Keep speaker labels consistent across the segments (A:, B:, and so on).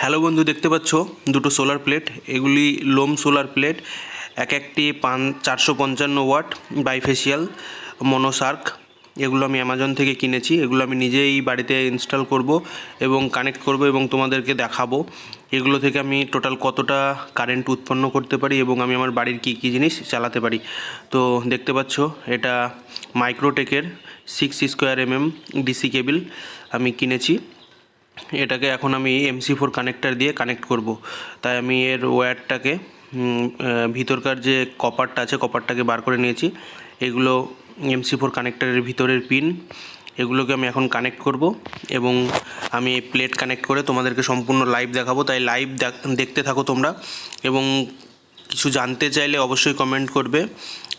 A: Hello বন্ধু, দেখতে পাচ্ছ? দুটো সোলার প্লেট এগুলি লোম সোলার প্লেট এক একটি পান চারশো পঞ্চান্ন ওয়াট বাইফেশিয়াল মনোসার্ক এগুলো আমি অ্যামাজন থেকে কিনেছি, এগুলো আমি নিজেই বাড়িতে ইনস্টল করব এবং কানেক্ট করব এবং তোমাদেরকে দেখাবো। এগুলো থেকে আমি টোটাল কতটা কারেন্ট উৎপন্ন করতে পারি এবং আমি আমার বাড়ির কী কী জিনিস চালাতে পারি। তো দেখতে পাচ্ছ, এটা মাইক্রোটেকের six square MM DC cable আমি কিনেছি। এটাকে এখন আমি এমসি ফোর কানেক্টার দিয়ে কানেক্ট করব। তাই আমি এর ওয়্যারটাকে ভিতরকার যে কপারটা আছে কপারটাকে বার করে নিয়েছি। এগুলো এমসি ফোর কানেক্টারের ভিতরের পিন এগুলোকে আমি এখন কানেক্ট করব এবং আমি প্লেট কানেক্ট করে তোমাদেরকে সম্পূর্ণ লাইভ দেখাবো। তাই লাইভ দেখতে থাকো তোমরা এবং কিছু জানতে চাইলে অবশ্যই কমেন্ট করবে।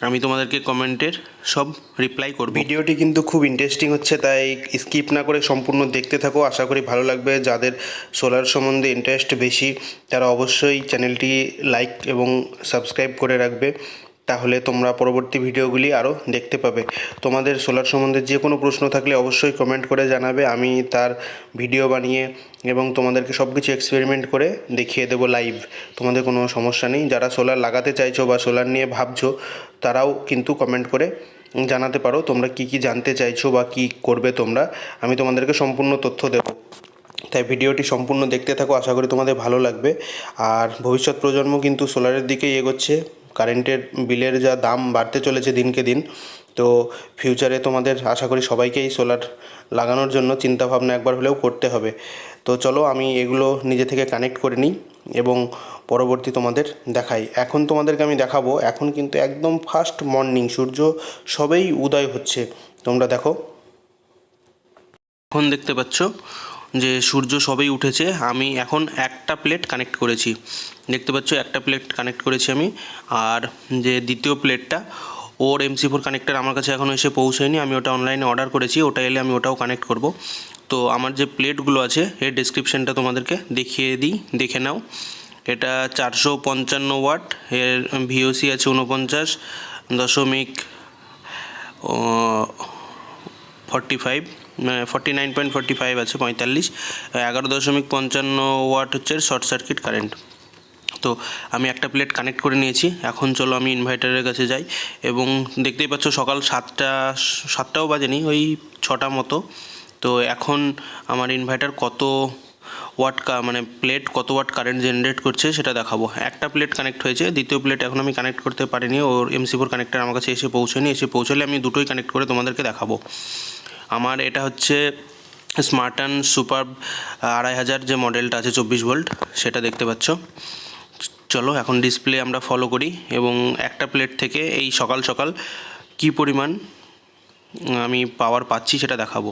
A: আমি তোমাদেরকে কমেন্টের সব রিপ্লাই করব। ভিডিওটি কিন্তু খুব ইন্টারেস্টিং হচ্ছে, তাই স্কিপ না করে সম্পূর্ণ দেখতে থাকো। আশা করি ভালো লাগবে। যাদের সোলার সম্বন্ধে ইন্টারেস্ট বেশি, তারা অবশ্যই চ্যানেলটি লাইক এবং সাবস্ক্রাইব করে রাখবে। তাহলে তোমরা পরবর্তী ভিডিওগুলি আরও দেখতে পাবে। তোমাদের সোলার সম্বন্ধে যে কোনো প্রশ্ন থাকলে অবশ্যই কমেন্ট করে জানাবে, আমি তার ভিডিও বানিয়ে এবং তোমাদেরকে সব কিছু এক্সপেরিমেন্ট করে দেখিয়ে দেবো লাইভ তোমাদের কোনো সমস্যা নেই, যারা সোলার লাগাতে চাইছো বা সোলার নিয়ে ভাবছ, তারাও কিন্তু কমেন্ট করে জানাতে পারো, তোমরা কি কি জানতে চাইছো বা কি করবে তোমরা, আমি তোমাদেরকে সম্পূর্ণ তথ্য দেবো। তাই ভিডিওটি সম্পূর্ণ দেখতে থাকো, আশা করি তোমাদের ভালো লাগবে। আর ভবিষ্যৎ প্রজন্ম কিন্তু সোলারের দিকেই এগোচ্ছে। কারেন্টের বিলের যা দাম বাড়তে চলেছে দিনকে দিন, তো ফিউচারে তোমাদের আশা করি সবাইকেই সোলার লাগানোর জন্য চিন্তাভাবনা একবার হলেও করতে হবে। তো চলো আমি এগুলো নিজে থেকে কানেক্ট করে নিই এবং পরবর্তী তোমাদের দেখাই। এখন তোমাদেরকে আমি দেখাবো, এখন কিন্তু একদম ফার্স্ট মর্নিং সূর্য সবেই উদয় হচ্ছে। তোমরা দেখো। এখন দেখতে পাচ্ছ যে সূর্য সবেই উঠেছে, আমি এখন একটা প্লেট কানেক্ট করেছি। দেখতে পাচ্ছ, একটা প্লেট কানেক্ট করেছি আমি। আর যে দ্বিতীয় প্লেটটা ওর এমসি ফোর কানেক্টার আমার কাছে এখনও এসে পৌঁছায়নি। আমি ওটা অনলাইনে অর্ডার করেছি, ওটা এলে আমি ওটাও কানেক্ট করব। তো আমার যে প্লেটগুলো আছে, এর ডিসক্রিপশানটা তোমাদেরকে দেখিয়ে দিই, দেখে নাও। এটা চারশো পঞ্চান্ন ওয়াট, এর ভিওসি আছে উনপঞ্চাশ দশমিক forty five forty nine point forty five আছে, পঁয়তাল্লিশ। এগারো দশমিক পঞ্চান্ন ওয়াট হচ্ছে শর্ট সার্কিট কারেন্ট। তো আমি একটা প্লেট কানেক্ট করে নিয়েছি। এখন চলো আমি ইনভার্টারের কাছে যাই এবং দেখতেই পাচ্ছ সকাল সাতটা, সাতটাও বাজেনি, ওই ছটা মতো। তো এখন আমার ইনভার্টার কত ওয়াট কা মানে প্লেট কত ওয়াট কারেন্ট জেনারেট করছে সেটা দেখাবো। একটা প্লেট কানেক্ট হয়েছে, দ্বিতীয় প্লেট এখন আমি কানেক্ট করতে পারিনি, ওর এমসি ফোর কানেক্টার আমার কাছে এসে পৌঁছয়নি এসে পৌঁছলে আমি দুটোই কানেক্ট করে তোমাদেরকে দেখাবো। আমার এটা হচ্ছে স্মার্টান সুপার আড়াই হাজার যে মডেলটা আছে, চব্বিশ ভোল্ট সেটা দেখতে পাচ্ছ। চলো এখন ডিসপ্লে আমরা ফলো করি এবং একটা প্লেট থেকে এই সকাল সকাল কি পরিমাণ আমি পাওয়ার পাচ্ছি সেটা দেখাবো।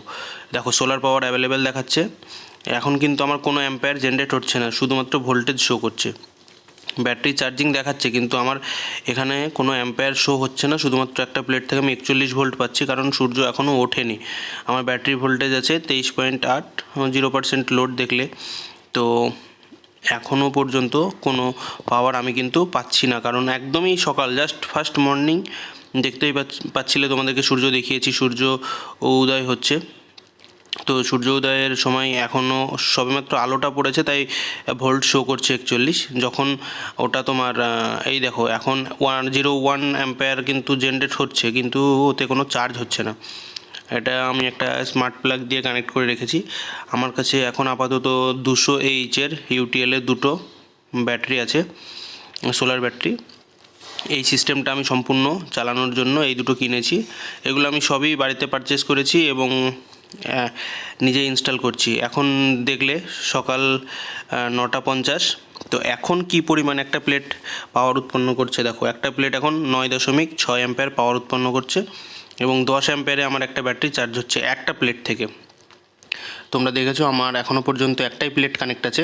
A: দেখো সোলার পাওয়ার অ্যাভেলেবেল দেখাচ্ছে। এখন কিন্তু আমার কোনো অ্যাম্পায়ার জেনারেট হচ্ছে না, শুধুমাত্র ভোল্টেজ শো করছে। ব্যাটারি চার্জিং দেখাচ্ছে, কিন্তু আমার এখানে কোনো অ্যাম্পায়ার শো হচ্ছে না। শুধুমাত্র একটা প্লেট থেকে আমি একচল্লিশ ভোল্ট পাচ্ছি, কারণ সূর্য এখনও ওঠেনি। আমার ব্যাটারি ভোল্টেজ আছে তেইশ পয়েন্ট আট জিরো পার্সেন্ট লোড দেখলে। তো এখনও পর্যন্ত কোনো পাওয়ার আমি কিন্তু পাচ্ছি না, কারণ একদমই সকাল জাস্ট ফার্স্ট মর্নিং দেখতেই পাচ্ছ- পাচ্ছিলে তোমাদেরকে সূর্য দেখিয়েছি। সূর্য উদয় হচ্ছে। তো সূর্য উদয়ের সময় এখনও সবেমাত্র আলোটা পড়েছে, তাই ভোল্ট শো করছে একচল্লিশ। যখন ওটা তোমার এই দেখো, এখন ওয়ান জিরো ওয়ান অ্যাম্পায়ার কিন্তু জেনারেট হচ্ছে, কিন্তু ওতে কোনো চার্জ হচ্ছে না। এটা আমি একটা স্মার্ট প্লাগ দিয়ে কানেক্ট করে রেখেছি। আমার কাছে এখন আপাতত দুশো এইচের ইউটিএলের দুটো ব্যাটারি আছে সোলার ব্যাটারি এই সিস্টেমটা আমি সম্পূর্ণ চালানোর জন্য এই দুটো কিনেছি। এগুলো আমি সবই বাড়িতে পারচেস করেছি এবং নিজে ইনস্টল করছি। এখন দেখলে সকাল নটা পঞ্চাশ। তো এখন কি পরিমাণ একটা প্লেট পাওয়ার উৎপন্ন করছে? দেখো, একটা প্লেট এখন নয় দশমিক ছয় অ্যাম্পের পাওয়ার উৎপন্ন করছে এবং দশ অ্যাম্পেয়ারে আমার একটা ব্যাটারি চার্জ হচ্ছে একটা প্লেট থেকে। তোমরা দেখেছ, আমার এখনও পর্যন্ত একটাই প্লেট কানেক্ট আছে।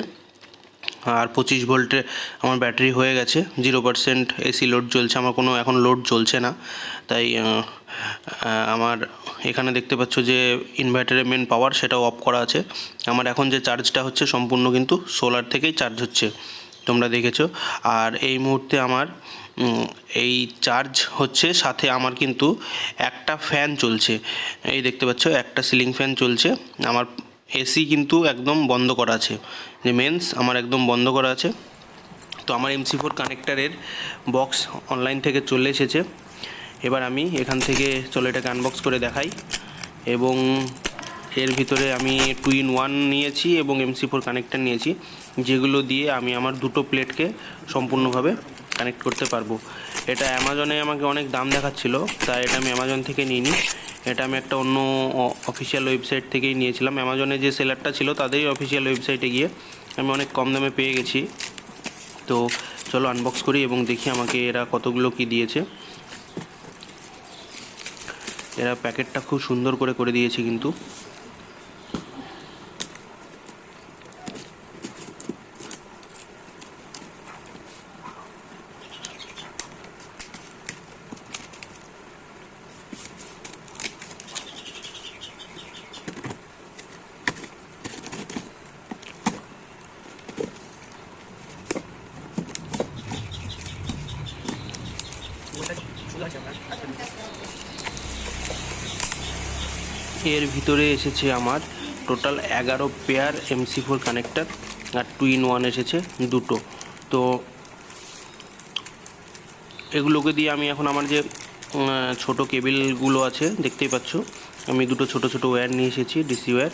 A: আর পঁচিশ ভোল্টে আমার ব্যাটারি হয়ে গেছে জিরো পার্সেন্ট এসি লোড চলছে। আমার কোনো এখন লোড চলছে না। তাই আমার এখানে দেখতে পাচ্ছ যে ইনভার্টারের মেন পাওয়ার সেটাও অফ করা আছে। আমার এখন যে চার্জটা হচ্ছে সম্পূর্ণ কিন্তু সোলার থেকেই চার্জ হচ্ছে, তোমরা দেখেছ। আর এই মুহূর্তে আমার এই চার্জ হচ্ছে, সাথে আমার কিন্তু একটা ফ্যান চলছে। এই দেখতে পাচ্ছ, একটা সিলিং ফ্যান চলছে। আমার এসি কিন্তু একদম বন্ধ করা আছে। যে মেন্স আমার একদম বন্ধ করা আছে। তো আমার এমসি ফোর কানেক্টারের বক্স অনলাইন থেকে চলে এসেছে। এবার আমি এখান থেকে চলো এটাকে আনবক্স করে দেখাই। এবং এর ভিতরে আমি টু ইন ওয়ান নিয়েছি এবং এমসি ফোর কানেক্টার নিয়েছি। যেগুলো দিয়ে আমি আমার দুটো প্লেটকে সম্পূর্ণভাবে কানেক্ট করতে পারব। এটা অ্যামাজনে আমাকে অনেক দাম দেখাচ্ছিল, তাই এটা আমি অ্যামাজন থেকে নিইনি। এটা আমি একটা অন্য অফিসিয়াল ওয়েবসাইট থেকেই নিয়েছিলাম। অ্যামাজনে যে সেলারটা ছিল, তাদেরই অফিসিয়াল ওয়েবসাইটে গিয়ে আমি অনেক কম দামে পেয়ে গেছি। তো চলো আনবক্স করি এবং দেখি আমাকে এরা কতগুলো কি দিয়েছে। এরা প্যাকেটটা খুব সুন্দর করে করে দিয়েছে কিন্তু। এর ভিতরে এসেছে আমার টোটাল এগারো পেয়ার এমসি ফোর কানেক্টার আর টু ইন ওয়ান এসেছে দুটো। তো এগুলোকে দিয়ে আমি এখন আমার যে ছোট কেবিলগুলো আছে, দেখতেই পাচ্ছ, আমি দুটো ছোট ছোট ওয়্যার নিয়ে এসেছি ডিসি ওয়্যার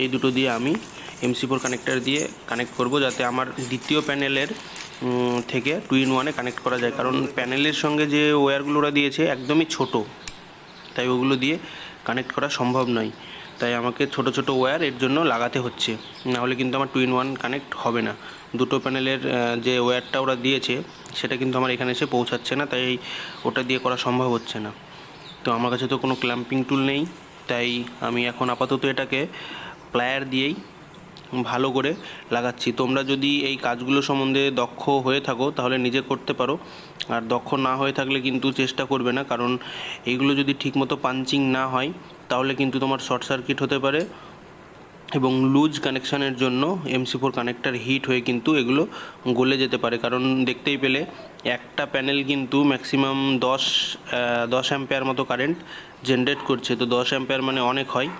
A: এই দুটো দিয়ে আমি এমসি ফোর কানেক্টার দিয়ে কানেক্ট করব যাতে আমার দ্বিতীয় প্যানেলের থেকে টু ইন ওয়ানে কানেক্ট করা যায়। কারণ প্যানেলের সঙ্গে যে ওয়্যারগুলো ওরা দিয়েছে, একদমই ছোটো। তাই ওগুলো দিয়ে কানেক্ট করা সম্ভব নয়। তাই আমাকে ছোট ছোট ওয়্যার এর জন্য লাগাতে হচ্ছে। নাহলে কিন্তু আমার টু ইন ওয়ান কানেক্ট হবে না। দুটো প্যানেলের যে ওয়্যারটা ওরা দিয়েছে, সেটা কিন্তু আমার এখানে এসে পৌঁছাচ্ছে না, তাই ওটা দিয়ে করা সম্ভব হচ্ছে না। তো আমার কাছে তো কোনো ক্ল্যাম্পিং টুল নেই। তাই আমি এখন আপাতত এটাকে প্লায়ার দিয়েই ভালো করে লাগাচ্ছি। তোমরা যদি এই কাজগুলো সম্বন্ধে দক্ষ হয়ে থাকো, তাহলে নিজে করতে পারো। আর দক্ষ না হয়ে থাকলে কিন্তু চেষ্টা করবে না, কারণ এইগুলো যদি ঠিকমতো পাঞ্চিং না হয়, তাহলে কিন্তু তোমার শর্ট সার্কিট হতে পারে এবং লুজ কানেকশানের জন্য এমসি ফোর কানেক্টার হিট হয়ে কিন্তু এগুলো গলে যেতে পারে। কারণ দেখতেই পেলে একটা প্যানেল কিন্তু ম্যাক্সিমাম দশ দশ অ্যাম্পেয়ার মতো কারেন্ট জেনারেট করছে। তো দশ অ্যাম্পেয়ার মানে অনেক হয়।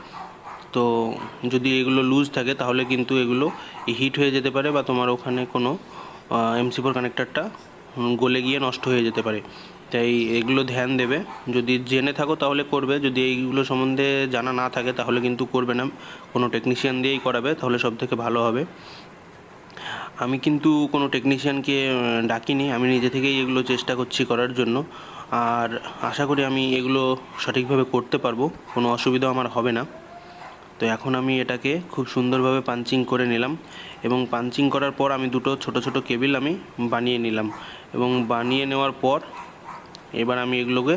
A: তো যদি এগুলো লুজ থাকে, তাহলে কিন্তু এগুলো হিট হয়ে যেতে পারে বা তোমার ওখানে কোনো এমসি ফোর কানেক্টারটা গলে গিয়ে নষ্ট হয়ে যেতে পারে। তাই এগুলো ধ্যান দেবে। যদি জেনে থাকো তাহলে করবে। যদি এইগুলো সম্বন্ধে জানা না থাকে, তাহলে কিন্তু করবে না। কোনো টেকনিশিয়ান দিয়েই করাবে, তাহলে সব থেকে ভালো হবে। আমি কিন্তু কোনো টেকনিশিয়ানকে ডাকিনি। আমি নিজে থেকেই এগুলো চেষ্টা করছি করার জন্য। আর আশা করি আমি এগুলো সঠিকভাবে করতে পারব। কোনো অসুবিধা আমার হবে না। তো এখন আমি এটাকে খুব সুন্দরভাবে পাঞ্চিং করে নিলাম এবং পাঞ্চিং করার পর আমি দুটো ছোট ছোট কেবিল আমি বানিয়ে নিলাম এবং বানিয়ে নেওয়ার পর এবার আমি এগুলোকে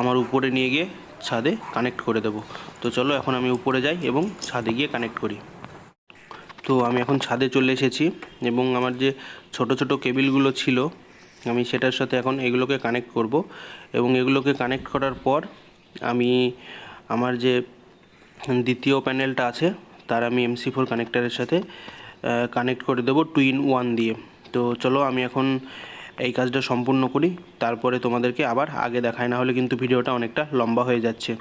A: আমার উপরে নিয়ে গিয়ে ছাদে কানেক্ট করে দেবো। তো চলো এখন আমি উপরে যাই এবং ছাদে গিয়ে কানেক্ট করি। তো আমি এখন ছাদে চলে এসেছি এবং আমার যে ছোট ছোট কেবিলগুলো ছিল, আমি সেটার সাথে এখন এগুলোকে কানেক্ট করব এবং এগুলোকে কানেক্ট করার পর আমি আমার যে দ্বিতীয় প্যানেলটা আছে, তার আমি এমসি ফোর কানেক্টারের সাথে কানেক্ট করে দেবো টু ইন ওয়ান দিয়ে। তো চলো আমি এখন এই কাজটা সম্পূর্ণ করি, তারপরে তোমাদেরকে আবার আগে দেখায় না হলে কিন্তু ভিডিওটা অনেকটা লম্বা হয়ে যাচ্ছে।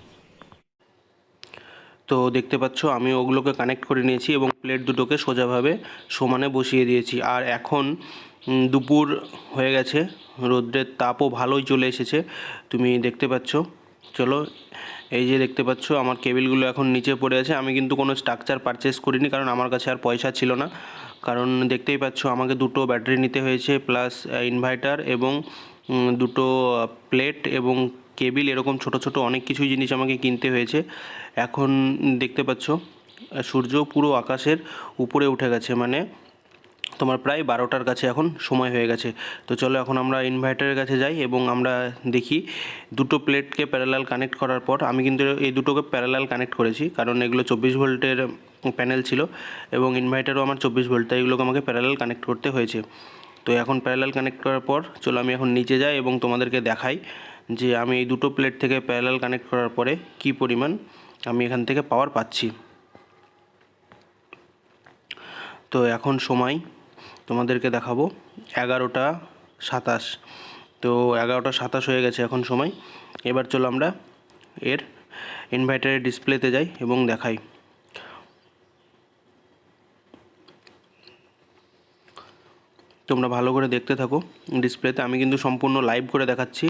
A: তো দেখতে পাচ্ছ, আমি ওগুলোকে কানেক্ট করে নিয়েছি এবং প্লেট দুটোকে সোজাভাবে সমানে বসিয়ে দিয়েছি। আর এখন দুপুর হয়ে গেছে, রৌদ্রের তাপও ভালোই চলে এসেছে, তুমি দেখতে পাচ্ছ। চলো এই যে দেখতে পাচ্ছ, আমার কেবিলগুলো এখন নিচে পড়ে আছে। আমি কিন্তু কোনো স্ট্রাকচার পারচেস করিনি, কারণ আমার কাছে আর পয়সা ছিল না। কারণ দেখতেই পাচ্ছ, আমাকে দুটো ব্যাটারি নিতে হয়েছে প্লাস ইনভার্টার এবং দুটো প্লেট এবং কেবিল। এরকম ছোট ছোট অনেক কিছুই জিনিস আমাকে কিনতে হয়েছে। এখন দেখতে পাচ্ছ সূর্য পুরো আকাশের উপরে উঠে গেছে। মানে তোমার প্রায় বারোটার কাছে এখন সময় হয়ে গেছে। তো চলো এখন আমরা ইনভার্টারের কাছে যাই এবং আমরা দেখি দুটো প্লেটকে প্যারালাল কানেক্ট করার পর আমি কিন্তু এই দুটোকে প্যারালাল কানেক্ট করেছি। কারণ এগুলো চব্বিশ ভোল্টের প্যানেল ছিল এবং ইনভার্টারও আমার চব্বিশ ভোল্ট, তাই এগুলোকে আমাকে প্যারালাল কানেক্ট করতে হয়েছে। তো এখন প্যারালাল কানেক্ট করার পর চলো আমি এখন নিচে যাই এবং তোমাদেরকে দেখাই যে আমি এই দুটো প্লেট থেকে প্যারালাল কানেক্ট করার পরে কী পরিমাণ আমি এখান থেকে পাওয়ার পাচ্ছি। তো এখন সময় তোমাদেরকে দেখাবো। এগারোটা সাতাশ। তো এগারোটা সাতাশ হয়ে গেছে এখন সময়। এবার চলো আমরা এর ইনভার্টারের ডিসপ্লেতে যাই এবং দেখাই। তোমরা ভালো করে দেখতে থাকো ডিসপ্লেতে আমি কিন্তু সম্পূর্ণ লাইভ করে দেখাচ্ছি।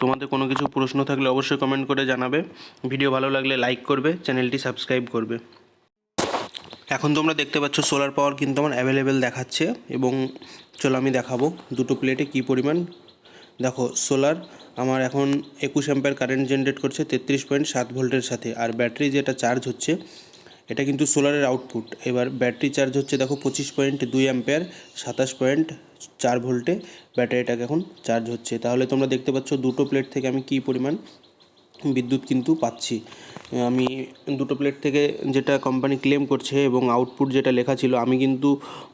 A: তোমাদের কোনো কিছু প্রশ্ন থাকলে অবশ্যই কমেন্ট করে জানাবে। ভিডিও ভালো লাগলে লাইক করবে চ্যানেলটি সাবস্ক্রাইব করবে। এখন তোমরা দেখতে পাচ্ছ সোলার পাওয়ার কিন্তু আমার অ্যাভেলেবেল দেখাচ্ছে এবং চলো আমি দেখাবো দুটো প্লেটে কী পরিমাণ। দেখো সোলার আমার এখন একুশ অ্যাম্পের কারেন্ট জেনারেট করছে তেত্রিশ পয়েন্ট সাত ভোল্টের সাথে আর ব্যাটারি যেটা চার্জ হচ্ছে, এটা কিন্তু সোলারের আউটপুট এবার ব্যাটারি চার্জ হচ্ছে দেখো পঁচিশ পয়েন্ট দুই অ্যাম্পেয়ার সাতাশ পয়েন্ট চার ভোল্টে ব্যাটারিটাকে এখন চার্জ হচ্ছে। তাহলে তোমরা দেখতে পাচ্ছ দুটো প্লেট থেকে আমি কী পরিমাণ বিদ্যুৎ কিন্তু পাচ্ছি। আমি দুটো প্লেট থেকে যেটা কোম্পানি ক্লেম করছে এবং আউটপুট যেটা লেখা ছিল, আমি কিন্তু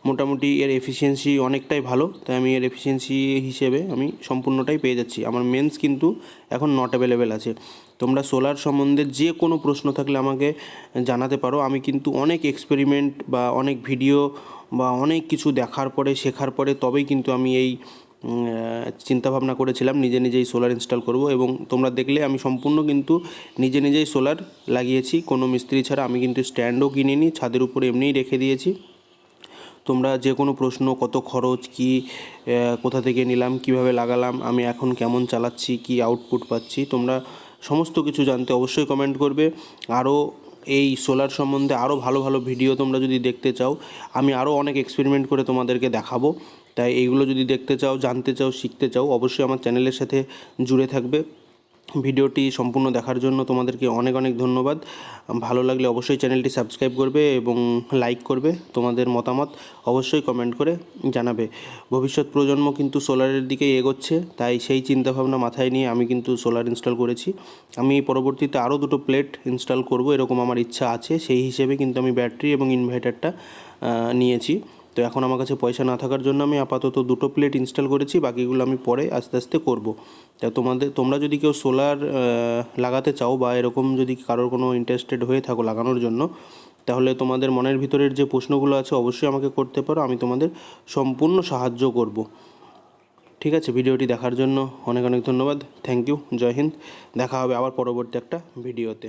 A: মোটামুটি এর এফিসিয়েন্সি অনেকটাই ভালো। তাই আমি এর এফিসিয়েন্সি হিসেবে আমি সম্পূর্ণটাই পেয়ে যাচ্ছি। আমার মেন্স কিন্তু এখন নট অ্যাভেলেবেল আছে। তোমরা সোলার সম্বন্ধে যে কোনো প্রশ্ন থাকলে আমাকে জানাতে পারো। আমি কিন্তু অনেক এক্সপেরিমেন্ট বা অনেক ভিডিও বা অনেক কিছু দেখার পরে, শেখার পরে তবেই কিন্তু আমি এই চিন্তা ভাবনা করেছিলাম, নিজে নিজেই সোলার ইনস্টল করব এবং তোমরা দেখলে আমি সম্পূর্ণ কিন্তু নিজে নিজেই সোলার লাগিয়েছি। কোনো মিস্ত্রি ছাড়া আমি কিন্তু স্ট্যান্ডও কিনিনি, ছাদের উপরে এমনিই রেখে দিয়েছি। তোমরা যে কোনো প্রশ্ন, কত খরচ, কি কোথা থেকে নিলাম, কীভাবে লাগালাম, আমি এখন কেমন চালাচ্ছি, কি আউটপুট পাচ্ছি, তোমরা সমস্ত কিছু জানতে অবশ্যই কমেন্ট করবে। আরও এই সোলার সম্বন্ধে আরও ভালো ভালো ভিডিও তোমরা যদি দেখতে চাও, আমি আরও অনেক এক্সপেরিমেন্ট করে তোমাদেরকে দেখাবো। তাই এইগুলো যদি দেখতে চাও, জানতে চাও, শিখতে চাও, অবশ্যই আমার চ্যানেলের সাথে জুড়ে থাকবে। ভিডিওটি সম্পূর্ণ দেখার জন্য তোমাদেরকে অনেক অনেক ধন্যবাদ। ভালো লাগলে অবশ্যই চ্যানেলটি সাবস্ক্রাইব করবে এবং লাইক করবে তোমাদের মতামত অবশ্যই কমেন্ট করে জানাবে। ভবিষ্যৎ প্রজন্ম কিন্তু সোলারের দিকে এগোচ্ছে, তাই সেই চিন্তাভাবনা মাথায় নিয়ে আমি কিন্তু সোলার ইনস্টল করেছি। আমি পরবর্তীতে আরও দুটো প্লেট ইনস্টল করব, এরকম আমার ইচ্ছা আছে। সেই হিসেবে কিন্তু আমি ব্যাটারি এবং ইনভার্টারটা নিয়েছি। তো এখন আমার কাছে পয়সা না থাকার জন্য আমি আপাতত দুটো প্লেট ইনস্টল করেছি, বাকিগুলো আমি পরে আস্তে আস্তে করব। তা তোমাদের, তোমরা যদি কেউ সোলার লাগাতে চাও বা এরকম যদি কারোর কোনো ইন্টারেস্টেড হয়ে থাকো লাগানোর জন্য, তাহলে তোমাদের মনের ভিতরের যে প্রশ্নগুলো আছে অবশ্যই আমাকে করতে পারো, আমি তোমাদের সম্পূর্ণ সাহায্য করব। ঠিক আছে, ভিডিওটি দেখার জন্য অনেক অনেক ধন্যবাদ থ্যাংক ইউ জয় হিন্দ, দেখা হবে আবার পরবর্তী একটা ভিডিওতে।